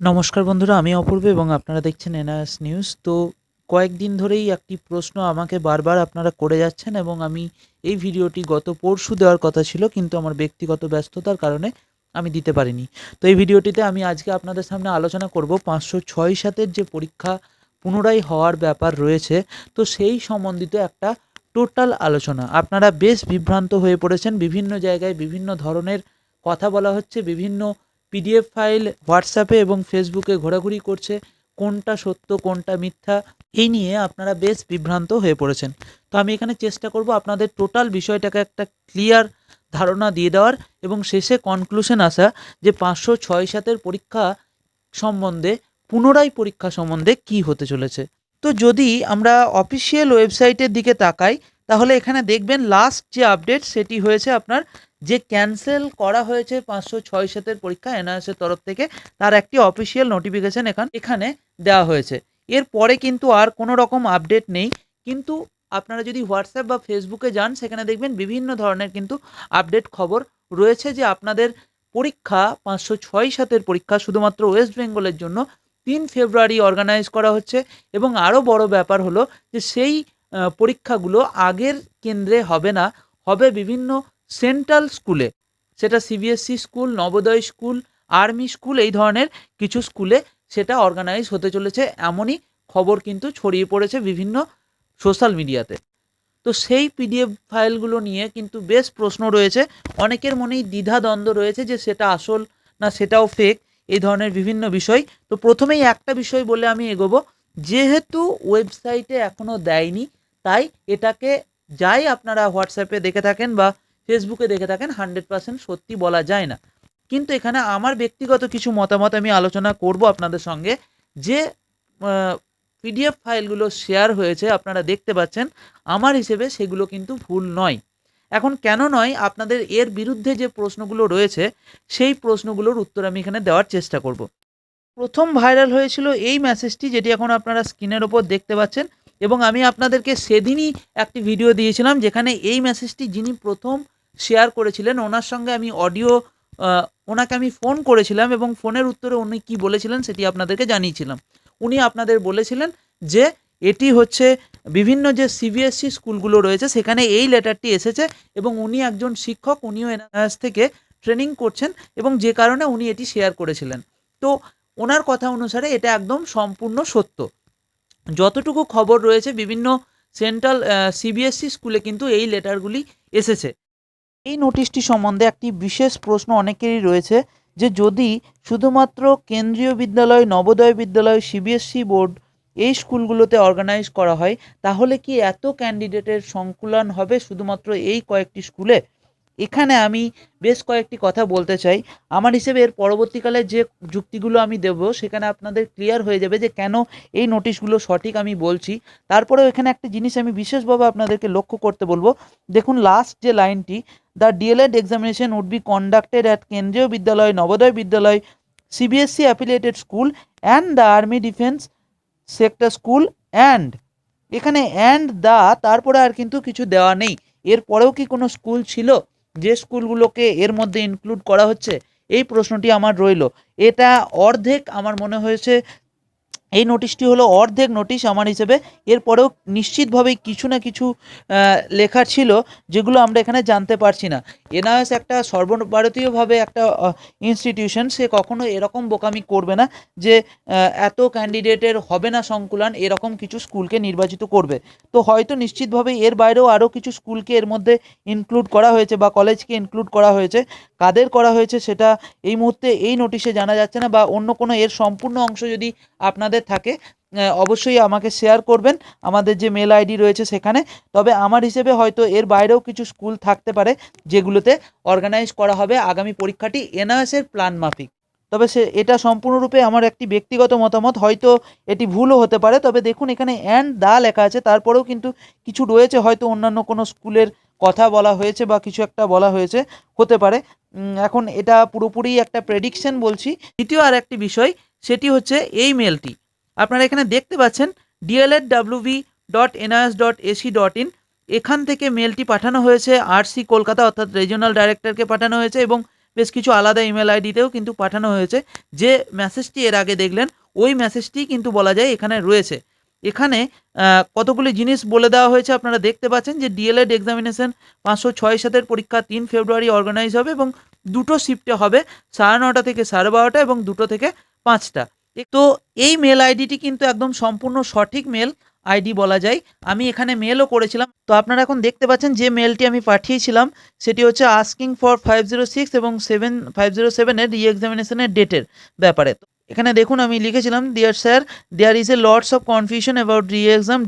নমস্কার বন্ধুরা, আমি অপূর্ব এবং আপনারা দেখছেন এনআরএস নিউজ। তো কয়েকদিন ধরেই একটি প্রশ্ন আমাকে বারবার আপনারা করে যাচ্ছেন এবং আমি এই ভিডিওটি গত পরশু দেওয়ার কথা ছিল, কিন্তু আমার ব্যক্তিগত ব্যস্ততার কারণে আমি দিতে পারিনি। তো এই ভিডিওটিতে আমি আজকে আপনাদের সামনে আলোচনা করব পাঁচশো ছয় সাতের যে পরীক্ষা পুনরায় হওয়ার ব্যাপার রয়েছে, তো সেই সম্বন্ধিত একটা টোটাল আলোচনা। আপনারা বেশ বিভ্রান্ত হয়ে পড়েছেন, বিভিন্ন জায়গায় বিভিন্ন ধরনের কথা বলা হচ্ছে, বিভিন্ন পিডিএফ ফাইল হোয়াটসঅ্যাপে এবং ফেসবুকে ঘোরাঘুরি করছে কোনটা সত্য, কোনটা মিথ্যা, এই নিয়ে আপনারা বেশ বিভ্রান্ত হয়ে পড়েছেন। তো আমি এখানে চেষ্টা করব আপনাদের টোটাল বিষয়টাকে একটা ক্লিয়ার ধারণা দিয়ে দেওয়ার এবং শেষে কনক্লুশন আসা যে পাঁচশো ছয় সাতের পরীক্ষা সম্বন্ধে, পুনরায় পরীক্ষা সম্বন্ধে কি হতে চলেছে। তো যদি আমরা অফিসিয়াল ওয়েবসাইটের দিকে তাকাই, তাহলে এখানে দেখবেন লাস্ট যে আপডেট সেটি হয়েছে আপনার যে ক্যান্সেল করা হয়েছে পাঁচশো ছয় সাতের পরীক্ষা এনআরএসের তরফ থেকে, তার একটি অফিসিয়াল নোটিফিকেশন এখান এখানে দেওয়া হয়েছে। এরপরে কিন্তু আর কোনো রকম আপডেট নেই। কিন্তু আপনারা যদি হোয়াটসঅ্যাপ বা ফেসবুকে যান, সেখানে দেখবেন বিভিন্ন ধরনের কিন্তু আপডেট খবর রয়েছে যে আপনাদের পরীক্ষা পাঁচশো ছয় সাতের পরীক্ষা শুধুমাত্র ওয়েস্ট বেঙ্গলের জন্য তিন ফেব্রুয়ারি অর্গানাইজ করা হচ্ছে। এবং আরও বড় ব্যাপার হলো যে সেই পরীক্ষাগুলো আগের কেন্দ্রে হবে না। হবে বিভিন্ন সেন্ট্রাল স্কুলে, সেটা CBSE school, Navodaya school, army school, এই ধরনের কিছু স্কুলে সেটা অর্গানাইজ হতে চলেছে। এমনই খবর কিন্তু ছড়িয়ে পড়েছে বিভিন্ন সোশ্যাল মিডিয়াতে। তো সেই পিডিএফ ফাইলগুলো নিয়ে কিন্তু বেশ প্রশ্ন রয়েছে। অনেকের মনেই দ্বিধাদ্বন্দ্ব রয়েছে যে সেটা আসল না সেটাও ফেক এই ধরনের বিভিন্ন বিষয়। তো প্রথমেই একটা বিষয় বলে আমি এগোবো, যেহেতু ওয়েবসাইটে এখনও দেয়নি, তাই এটাকে যাই আপনারা হোয়াটসঅ্যাপে দেখে থাকেন বা ফেসবুকে দেখে থাকেন হান্ড্রেড পার্সেন্ট সত্যি বলা যায় না। কিন্তু এখানে আমার ব্যক্তিগত কিছু মতামত আমি আলোচনা করব আপনাদের সঙ্গে। যে পিডিএফ ফাইলগুলো শেয়ার হয়েছে, আপনারা দেখতে পাচ্ছেন, আমার হিসেবে সেগুলো কিন্তু ভুল নয়। এখন কেন নয়? আপনাদের এর বিরুদ্ধে যে প্রশ্নগুলো রয়েছে, সেই প্রশ্নগুলোর উত্তর আমি এখানে দেওয়ার চেষ্টা করব। প্রথম ভাইরাল হয়েছিল এই মেসেজটি যেটি এখন আপনারা স্ক্রিনের ওপর দেখতে পাচ্ছেন। এবং আমি আপনাদেরকে সেদিনই একটি ভিডিও দিয়েছিলাম, যেখানে এই মেসেজটি যিনি প্রথম শেয়ার করেছিলেন। ওনার সঙ্গে আমি অডিও ওনাকে আমি ফোন করেছিলাম এবং ফোনের উত্তরে উনি কি বলেছিলেন সেটি আপনাদেরকে জানিয়েছিলাম। উনি আপনাদের বলেছিলেন যে এটি হচ্ছে বিভিন্ন যে সিবিএসসি স্কুলগুলো রয়েছে, সেখানে এই লেটারটি এসেছে এবং উনি একজন শিক্ষক, উনিও এনআরএস থেকে ট্রেনিং করছেন এবং যে কারণে উনি এটি শেয়ার করেছিলেন। তো ওনার কথা অনুসারে এটা একদম সম্পূর্ণ সত্য। যতটুকু খবর রয়েছে বিভিন্ন সেন্ট্রাল সিবিএসসি স্কুলে কিন্তু এই লেটারগুলি এসেছে। এই নোটিশটি সম্বন্ধে একটি বিশেষ প্রশ্ন অনেকেরই রয়েছে যে যদি শুধুমাত্র কেন্দ্রীয় বিদ্যালয়, নবোদয় বিদ্যালয় সিবিএসসি বোর্ড এই স্কুলগুলোতে অর্গানাইজ করা হয়, তাহলে কি এত ক্যান্ডিডেটের সংকুলন হবে শুধুমাত্র এই কয়েকটি স্কুলে? এখানে আমি বেশ কয়েকটি কথা বলতে চাই। আমার হিসেবে এর পরবর্তীকালে যে যুক্তিগুলো আমি দেব, সেখানে আপনাদের ক্লিয়ার হয়ে যাবে যে কেন এই নোটিশগুলো সঠিক আমি বলছি। তারপরেও এখানে একটা জিনিস আমি বিশেষভাবে আপনাদেরকে লক্ষ্য করতে বলব। দেখুন লাস্ট যে লাইনটি the DElEd examination would be conducted at Kendriya Vidyalaya Navodaya Vidyalaya CBSE affiliated school and the army defence sector school and এখানে অ্যান্ড দা তারপরে আর কিন্তু কিছু দেওয়া নেই। এরপরেও কি কোনো স্কুল ছিল? যে স্কুলগুলোকে এর মধ্যে ইনক্লুড করা হচ্ছে, এই প্রশ্নটি আমার রইল। এটা অর্ধেক আমার মনে হয়েছে এই নোটিশটি হলো অর্ধেক নোটিশ আমার হিসেবে। এরপরেও নিশ্চিতভাবেই কিছু না কিছু লেখা ছিল যেগুলো আমরা এখানে জানতে পারছি না। এনআইএস একটা সর্বভারতীয়ভাবে একটা ইনস্টিটিউশন সে কখনো এরকম বোকামি করবে না যে এত ক্যান্ডিডেটের হবে না সংকুলন, এরকম কিছু স্কুলকে নির্বাচিত করবে। তো হয়তো নিশ্চিতভাবে এর বাইরেও আরও কিছু স্কুলকে এর মধ্যে ইনক্লুড করা হয়েছে বা কলেজকে ইনক্লুড করা হয়েছে। কাদের করা হয়েছে সেটা এই মুহূর্তে এই নোটিশে জানা যাচ্ছে না বা অন্য কোনো এর সম্পূর্ণ অংশ যদি আপনাদের থাকে অবশ্যই আমাকে শেয়ার করবেন। আমাদের যে মেল আইডি রয়েছে সেখানে। তবে আমার হিসেবে হয়তো এর বাইরেও কিছু স্কুল থাকতে পারে, যেগুলোতে অর্গানাইজ করা হবে আগামী পরীক্ষাটি এনআরএসের প্ল্যান মাফিক। তবে সে, এটা সম্পূর্ণরূপে আমার একটি ব্যক্তিগত মতামত, হয়তো এটি ভুলও হতে পারে। তবে দেখুন, এখানে অ্যান্ড দা লেখা আছে, তারপরেও কিন্তু কিছু রয়েছে, হয়তো অন্যান্য কোনো স্কুলের কথা বলা হয়েছে বা কিছু একটা বলা হয়েছে, হতে পারে। এখন এটা পুরোপুরি একটা প্রেডিকশন বলছি। দ্বিতীয় আর একটি বিষয়, সেটি হচ্ছে এই মেলটি আপনারা এখানে দেখতে পাচ্ছেন DElEd WB dot NIS dot AC dot in এখান থেকে মেলটি পাঠানো হয়েছে আরসি কলকাতা অর্থাৎ রিজিওনাল ডাইরেক্টরকে পাঠানো হয়েছে এবং বেশ কিছু আলাদা ইমেল আইডিতেও কিন্তু পাঠানো হয়েছে। যে মেসেজটি এর আগে দেখলেন, ওই মেসেজটি কিন্তু বলা যায় এখানে রয়েছে। এখানে কতগুলি জিনিস বলে দেওয়া হয়েছে আপনারা দেখতে পাচ্ছেন যে ডিএলএড এক্সামিনেশন পাঁচশো ছয় সাতের পরীক্ষা তিন ফেব্রুয়ারি অর্গানাইজ হবে এবং দুটো শিফটে হবে, সাড়ে নটা থেকে সাড়ে বারোটা এবং দুটো থেকে পাঁচটা। তো এই মেল আইডিটি কিন্তু একদম সম্পূর্ণ সঠিক মেল আইডি বলা যায়। আমি এখানে মেলও করেছিলাম। তো আপনারা এখন দেখতে পাচ্ছেন যে মেলটি আমি পাঠিয়েছিলাম, সেটি হচ্ছে asking for five zero six এবং সেভেন ফাইভ জিরো সেভেনের রি এক্সামিনেশনের ডেটের ব্যাপারে। এখানে দেখুন, আমি লিখেছিলাম dear sir there is a lots of confusion about re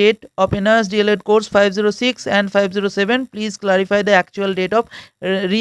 date of NRS DElEd course five zero six and five zero seven please clarify the actual date of re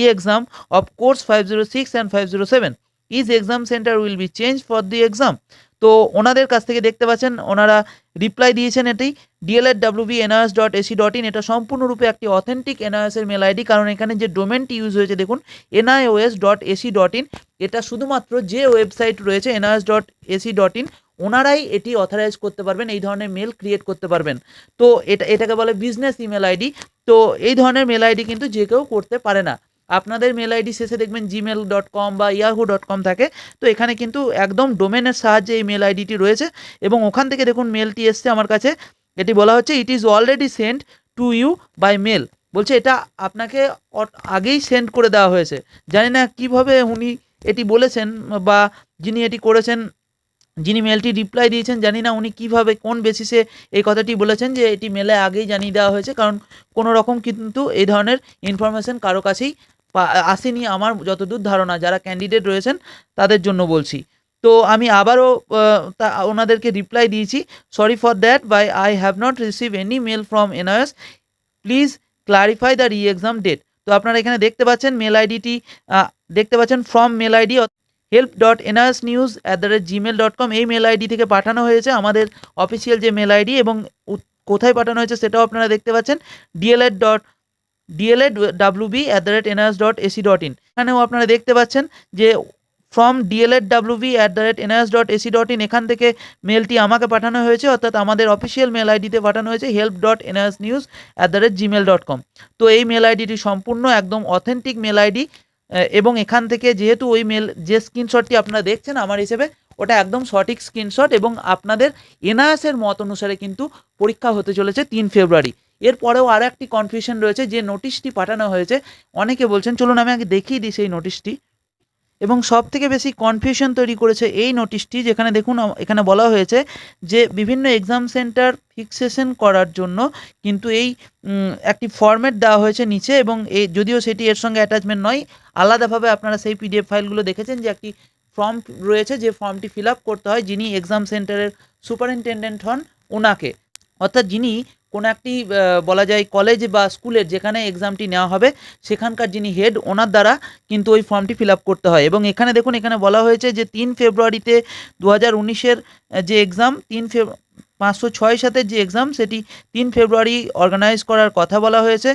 of course five zero six and five zero seven is exam centre will be change for the exam তো ওনাদের কাছ থেকে দেখতে পাচ্ছেন, ওনারা reply দিয়েছেন এটি DElEd WB NRS dot AC dot in এটা সম্পূর্ণরূপে একটি অথেন্টিক এনআরএসের মেল আইডি কারণ এখানে যে ডোমেনটি ইউজ হয়েছে, দেখুন NIOS dot AC dot in এটা শুধুমাত্র যে ওয়েবসাইট রয়েছে NRS dot AC dot in ওনারাই এটি অথরাইজ করতে পারবেন, এই ধরনের মেল ক্রিয়েট করতে পারবেন। তো এটা, এটাকে বলে বিজনেস ইমেল আইডি তো এই ধরনের মেল আইডি কিন্তু যে কেউ করতে পারে না। আপনাদের মেল আইডি শেষে দেখবেন জিমেল ডট কম বা ইয়াহু ডট কম থাকে। তো এখানে কিন্তু একদম ডোমেনের সাহায্যে এই মেল আইডিটি রয়েছে এবং ওখান থেকে দেখুন মেলটি এসছে আমার কাছে। এটি বলা হচ্ছে it is already send to you by mail বলছে, এটা আপনাকে আগেই সেন্ড করে দেওয়া হয়েছে। জানি না কীভাবে উনি এটি বলেছেন বা যিনি এটি করেছেন, যিনি মেলটি রিপ্লাই দিয়েছেন, জানি না উনি কীভাবে, কোন বেসিসে এই কথাটি বলেছেন যে এটি মেলে আগেই জানিয়ে দেওয়া হয়েছে। কারণ কোনো রকম কিন্তু এই ধরনের ইনফরমেশন কারও কাছেই আসেনি আমার যতদূর ধারণা, যারা ক্যান্ডিডেট রয়েছেন তাদের জন্য বলছি। তো আমি আবারও তা, ওনাদেরকে রিপ্লাই দিয়েছি sorry for that by I have not receive any mail from NIS please clarify the re exam date তো আপনারা এখানে দেখতে পাচ্ছেন মেল আইডিটি দেখতে পাচ্ছেন from mail ID help dot NRS news at the rate Gmail dot com এই mail ID থেকে পাঠানো হয়েছে আমাদের অফিসিয়াল যে মেল আইডি এবং কোথায় পাঠানো হয়েছে সেটাও আপনারা দেখতে পাচ্ছেন DElEd dot DElEd WB at the rate NRS dot AC dot in এখানেও আপনারা দেখতে পাচ্ছেন যে from DElEd WB at the rate NRS dot AC dot in এখান থেকে মেলটি আমাকে পাঠানো হয়েছে, অর্থাৎ আমাদের অফিসিয়াল মেল আইডিতে পাঠানো হয়েছে help dot NRS news at the rate Gmail dot com তো এই মেল আইডিটি সম্পূর্ণ একদম অথেন্টিক মেল আইডি এবং এখান থেকে যেহেতু ওই মেল যে স্ক্রিনশটটি আপনারা দেখছেন আমার হিসেবে, ওটা একদম সঠিক স্ক্রিনশট এবং আপনাদের এনআইএসের মত অনুসারে কিন্তু পরীক্ষা হতে চলেছে তিন ফেব্রুয়ারি। এরপরেও আরও একটি কনফিউশন রয়েছে, যে নোটিশটি পাঠানো হয়েছে। অনেকে বলছেন, চলুন আমি আগে দেখিয়ে দিই সেই নোটিশটি এবং সব থেকে বেশি কনফিউশন তৈরি করেছে এই নোটিশটি যেখানে দেখুন এখানে বলা হয়েছে যে বিভিন্ন এক্সাম সেন্টার ফিক্সেশন করার জন্য কিন্তু এই একটি ফরম্যাট দেওয়া হয়েছে নিচে এবং এই যদিও সেটি এর সঙ্গে অ্যাটাচমেন্ট নয়, আলাদাভাবে আপনারা সেই পিডিএফ ফাইলগুলো দেখেছেন যে একটি ফর্ম রয়েছে যে ফর্মটি ফিল করতে হয় যিনি এক্সাম সেন্টারের সুপারিনটেন্ডেন্ট হন ওনাকে অর্থাৎ যিনি কোনো একটি বলা যায় কলেজ বা স্কুলের যেখানে এক্সামটি নেওয়া হবে, সেখানকার যিনি হেড ওনার দ্বারা কিন্তু ওই ফর্মটি ফিল করতে হয়। এবং এখানে দেখুন, এখানে বলা হয়েছে যে তিন ফেব্রুয়ারিতে দু হাজার যে এক্সাম তিন ফেব পাঁচশো ছয় সাতের যে এক্সাম সেটি তিন ফেব্রুয়ারি অর্গানাইজ করার কথা বলা হয়েছে।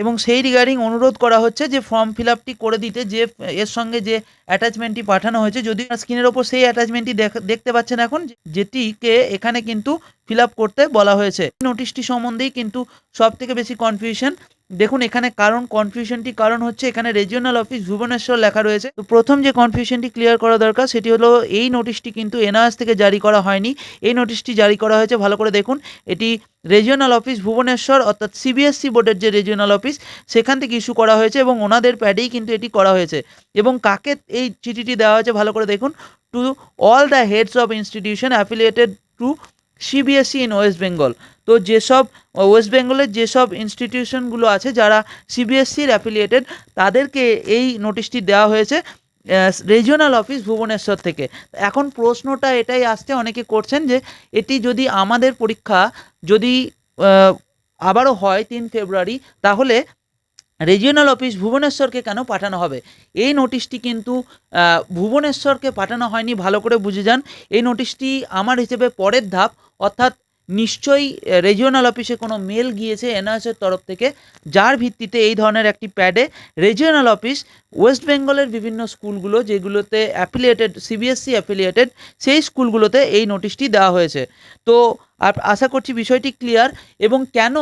এবং সেই রিগার্ডিং অনুরোধ করা হচ্ছে যে ফর্ম ফিল করে দিতে, যে, এর সঙ্গে যে অ্যাটাচমেন্টটি পাঠানো হয়েছে যদি স্ক্রিনের ওপর সেই অ্যাটাচমেন্টটি দেখতে পাচ্ছেন এখন, যেটিকে এখানে কিন্তু ফিল আপ করতে বলা হয়েছে। নোটিশটি সম্বন্ধেই কিন্তু সব থেকে বেশি কনফিউশন দেখুন, এখানে কারণ কনফিউশনটি কারণ হচ্ছে এখানে রিজিওনাল অফিস ভুবনেশ্বর লেখা রয়েছে। তো প্রথম যে কনফিউশনটি ক্লিয়ার করা দরকার, সেটি হলো এই নোটিশটি কিন্তু এনআরএস থেকে জারি করা হয়নি। এই নোটিশটি জারি করা হয়েছে, ভালো করে দেখুন, এটি রিজিওনাল অফিস ভুবনেশ্বর, অর্থাৎ সিবিএসসি বোর্ডের যে রিজিওনাল অফিস সেখান থেকে ইস্যু করা হয়েছে এবং ওনাদের প্যাডেই কিন্তু এটি করা হয়েছে। এবং কাকে এই চিঠিটি দেওয়া হয়েছে, ভালো করে দেখুন to all the heads of institution affiliated to CBSE in West Bengal তো যেসব ওয়েস্ট বেঙ্গলের যেসব ইনস্টিটিউশনগুলো আছে যারা সিবিএসসির অ্যাফিলিয়েটেড তাদেরকে এই নোটিশটি দেওয়া হয়েছে রিজিওনাল অফিস ভুবনেশ্বর থেকে। এখন প্রশ্নটা এটাই আসছে, অনেকে করছেন যে এটি যদি আমাদের পরীক্ষা যদি আবারও হয় তিন ফেব্রুয়ারি, তাহলে রিজিওনাল অফিস ভুবনেশ্বরকে কেন পাঠানো হবে? এই নোটিশটি কিন্তু ভুবনেশ্বরকে পাঠানো হয়নি, ভালো করে বুঝে যান। এই নোটিশটি আমার হিসেবে পরের ধাপ, অর্থাৎ নিশ্চয়ই রিজিওনাল অফিসে কোনো মেল গিয়েছে এনআরএসের তরফ থেকে, যার ভিত্তিতে এই ধরনের একটি প্যাডে রিজিওনাল অফিস ওয়েস্ট বেঙ্গলের বিভিন্ন স্কুলগুলো যেগুলোতে অ্যাফিলিয়েটেড সিবিএসসি অ্যাফিলিয়েটেড সেই স্কুলগুলোতে এই নোটিশটি দেওয়া হয়েছে। তো আপ- আশা করছি বিষয়টি ক্লিয়ার এবং কেন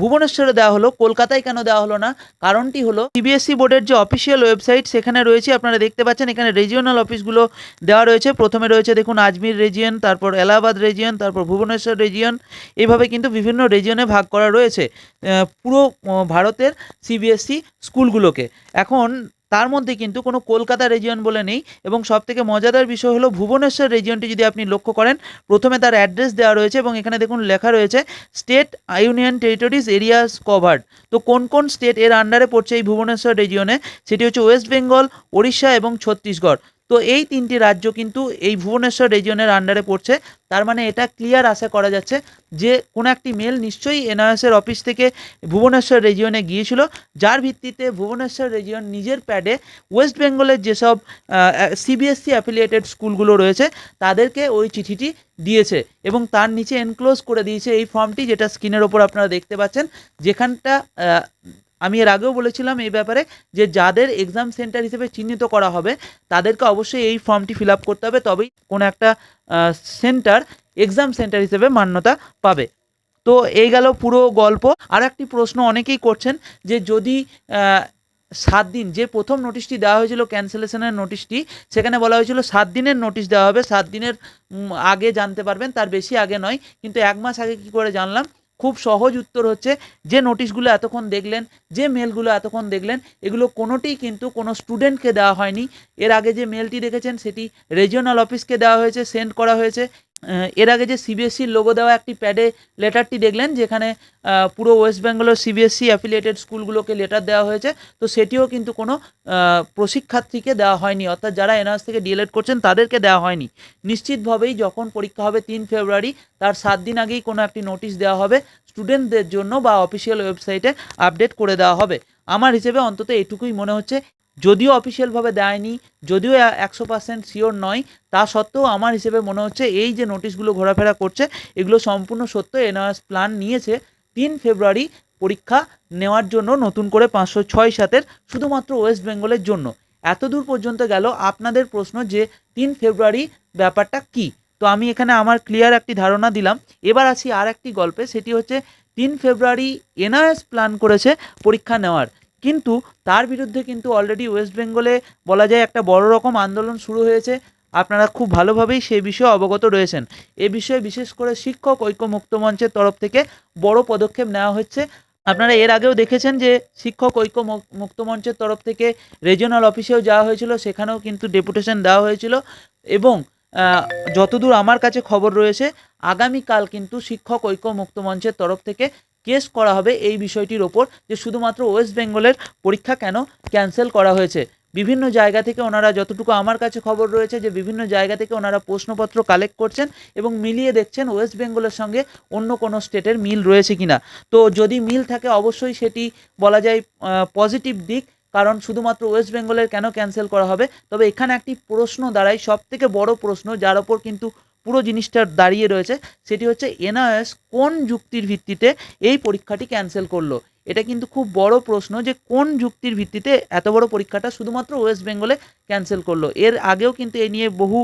ভুবনেশ্বরে দেওয়া হলো, কলকাতায় কেন দেওয়া হলো না? কারণটি হলো সিবিএসসি বোর্ডের যে অফিসিয়াল ওয়েবসাইট সেখানে রয়েছে, আপনারা দেখতে পাচ্ছেন, এখানে রিজিওনাল অফিসগুলো দেওয়া রয়েছে। প্রথমে রয়েছে দেখুন আজমির রেজিয়ন তারপর এলাহাবাদ রেজিয়ন তারপর ভুবনেশ্বর রেজিয়ন এইভাবে কিন্তু বিভিন্ন রেজিয়নে ভাগ করা রয়েছে পুরো ভারতের সিবিএসসি স্কুলগুলোকে এখন তার মধ্যে কিন্তু কোনো কলকাতা রেজিয়ন বলে নেই এবং সবথেকে মজাদার বিষয় হলো ভুবনেশ্বর রেজিয়নটি যদি আপনি লক্ষ্য করেন, প্রথমে তার অ্যাড্রেস দেওয়া রয়েছে এবং এখানে দেখুন লেখা রয়েছে state union territories areas covered তো কোন কোন স্টেট এর আন্ডারে পড়ছে এই ভুবনেশ্বর রেজিয়নে সেটি হচ্ছে ওয়েস্ট বেঙ্গল ওড়িশা এবং ছত্তিশগড় তো এই তিনটি রাজ্য কিন্তু এই ভুবনেশ্বর রেজিয়নের আন্ডারে পড়ছে। তার মানে এটা ক্লিয়ার আশা করা যাচ্ছে যে কোনো একটি মেল নিশ্চয়ই এনআরএসের অফিস থেকে ভুবনেশ্বর রেজিয়নে গিয়েছিল। যার ভিত্তিতে ভুবনেশ্বর রেজিয়ন নিজের প্যাডে ওয়েস্ট বেঙ্গলের যেসব সিবিএসসি অ্যাফিলিয়েটেড স্কুলগুলো রয়েছে, তাদেরকে ওই চিঠিটি দিয়েছে এবং তার নিচে এনক্লোজ করে দিয়েছে এই ফর্মটি যেটা স্ক্রিনের ওপর আপনারা দেখতে পাচ্ছেন। যেখানটা আমি এর আগেও বলেছিলাম এই ব্যাপারে যে যাদের এক্সাম সেন্টার হিসেবে চিহ্নিত করা হবে, তাদেরকে অবশ্যই এই ফর্মটি ফিল করতে হবে। তবেই কোনো একটা সেন্টার এক্সাম সেন্টার হিসেবে মান্যতা পাবে। তো এই গেল পুরো গল্প। আর একটি প্রশ্ন অনেকেই করছেন যে যদি সাত দিন, যে প্রথম নোটিশটি দেওয়া হয়েছিল ক্যান্সেলেশনের নোটিশটি সেখানে বলা হয়েছিল সাত দিনের নোটিশ দেওয়া হবে। সাত দিনের আগে জানতে পারবেন, তার বেশি আগে নয়। কিন্তু এক মাস আগে কি করে জানলাম? খুব সহজ উত্তর হচ্ছে যে নোটিশগুলো এতক্ষণ দেখলেন, যে মেলগুলো এতক্ষণ দেখলেন, এগুলো কোনোটি কিন্তু কোনো স্টুডেন্টকে দেওয়া হয়নি। এর আগে যে মেলটি দেখেছেন, সেটি রিজিওনাল অফিসকে দেওয়া হয়েছে সেন্ড করা হয়েছে। এর আগে যে সিবিএসসির লোগো দেওয়া একটি প্যাডে লেটারটি দেখলেন, যেখানে পুরো ওয়েস্ট বেঙ্গলের সিবিএসসি অ্যাফিলিয়েটেড স্কুলগুলোকে লেটার দেওয়া হয়েছে, তো সেটিও কিন্তু কোনো প্রশিক্ষার্থীকে দেওয়া হয়নি, অর্থাৎ যারা এনআরএস থেকে ডিএলএড করছেন তাদেরকে দেওয়া হয়নি। নিশ্চিতভাবেই যখন পরীক্ষা হবে তিন ফেব্রুয়ারি, তার সাত দিন আগেই কোনো একটি নোটিশ দেওয়া হবে স্টুডেন্টদের জন্য বা অফিসিয়াল ওয়েবসাইটে আপডেট করে দেওয়া হবে। আমার হিসেবে অন্তত এটুকুই মনে হচ্ছে, যদিও অফিসিয়ালভাবে দেয়নি, যদিও একশো পার্সেন্ট শিওর নয়, তা সত্ত্বেও আমার হিসেবে মনে হচ্ছে এই যে নোটিশগুলো ঘোরাফেরা করছে, এগুলো সম্পূর্ণ সত্য এনআরএস প্ল্যান নিয়েছে, তিন ফেব্রুয়ারি পরীক্ষা নেওয়ার জন্য নতুন করে পাঁচশো ছয় সাতের শুধুমাত্র ওয়েস্ট বেঙ্গলের জন্য। এত দূর পর্যন্ত গেল, আপনাদের প্রশ্ন যে তিন ফেব্রুয়ারি ব্যাপারটা কি? তো আমি এখানে আমার ক্লিয়ার একটি ধারণা দিলাম, এবার আসি আর একটি গল্পে, সেটি হচ্ছে তিন ফেব্রুয়ারি এনআইএস প্ল্যান করেছে পরীক্ষা নেওয়ার। কিন্তু তার বিরুদ্ধে কিন্তু অলরেডি ওয়েস্ট বেঙ্গলে বলা যায় একটা বড় রকম আন্দোলন শুরু হয়েছে। আপনারা খুব ভালোভাবেই সেই বিষয়ে অবগত রয়েছেন। এ বিষয়ে বিশেষ করে শিক্ষক ঐক্য মুক্ত মঞ্চের তরফ থেকে বড় পদক্ষেপ নেওয়া হচ্ছে। আপনারা এর আগেও দেখেছেন যে শিক্ষক ঐক্য মুক- মুক্ত মঞ্চের তরফ থেকে রিজিওনাল অফিসেও যাওয়া হয়েছিল। সেখানেও কিন্তু ডেপুটেশন দেওয়া হয়েছিল। এবং যতদূর আমার কাছে খবর রয়েছে, আগামীকাল কিন্তু শিক্ষক ঐক্য মুক্ত মঞ্চের তরফ থেকে কেস করা হবে এই বিষয়টির ওপর যে শুধুমাত্র ওয়েস্ট বেঙ্গলের পরীক্ষা কেন ক্যান্সেল করা হয়েছে। বিভিন্ন জায়গা থেকে ওনারা যতটুকু আমার কাছে খবর রয়েছে যে বিভিন্ন জায়গা থেকে ওনারা প্রশ্নপত্র কালেক্ট করছেন এবং মিলিয়ে দেখছেন ওয়েস্ট বেঙ্গলের সঙ্গে অন্য কোনো স্টেটের মিল রয়েছে কিনা। তো যদি মিল থাকে অবশ্যই সেটি বলা যায় পজিটিভ দিক। কারণ শুধুমাত্র ওয়েস্ট বেঙ্গলের কেন ক্যান্সেল করা হবে? তবে এখানে একটি প্রশ্ন দাঁড়ায় সব থেকে বড় প্রশ্ন যার ওপর কিন্তু পুরো জিনিসটা দাঁড়িয়ে রয়েছে, সেটি হচ্ছে এনআইএস কোন যুক্তির ভিত্তিতে এই পরীক্ষাটি ক্যান্সেল করল? এটা কিন্তু খুব বড় প্রশ্ন যে কোন যুক্তির ভিত্তিতে এত বড় পরীক্ষাটা শুধুমাত্র ওয়েস্ট বেঙ্গলে ক্যান্সেল করল? এর আগেও কিন্তু এ নিয়ে বহু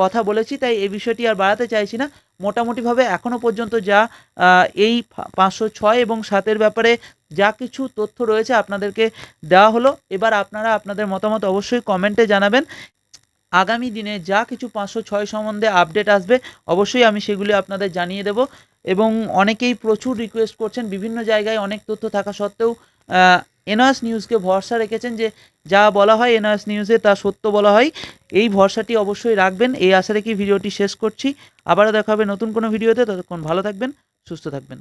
কথা বলেছি, তাই এই বিষয়টি আর বাড়াতে চাইছি না। মোটামুটিভাবে এখনও পর্যন্ত যা এই পাঁচশো ছয় এবং সাতের ব্যাপারে যা কিছু তথ্য রয়েছে আপনাদেরকে দেওয়া হলো। এবার আপনারা আপনাদের মতামত অবশ্যই কমেন্টে জানাবেন। আগামী দিনে যা কিছু পাঁচশো ছয় সম্বন্ধে আপডেট আসবে, অবশ্যই আমি সেগুলি আপনাদের জানিয়ে দেব। এবং অনেকেই প্রচুর রিকোয়েস্ট করছেন, বিভিন্ন জায়গায় অনেক তথ্য থাকা সত্ত্বেও এনআস নিউজকে ভরসা রেখেছেন যে, যা বলা হয় এনআস নিউজে তা সত্য বলা হয়। এই ভরসাটি অবশ্যই রাখবেন। এই আশা রেখে ভিডিওটি শেষ করছি। আবারও দেখা হবে নতুন কোনো ভিডিওতে। ততক্ষণ ভালো থাকবেন, সুস্থ থাকবেন।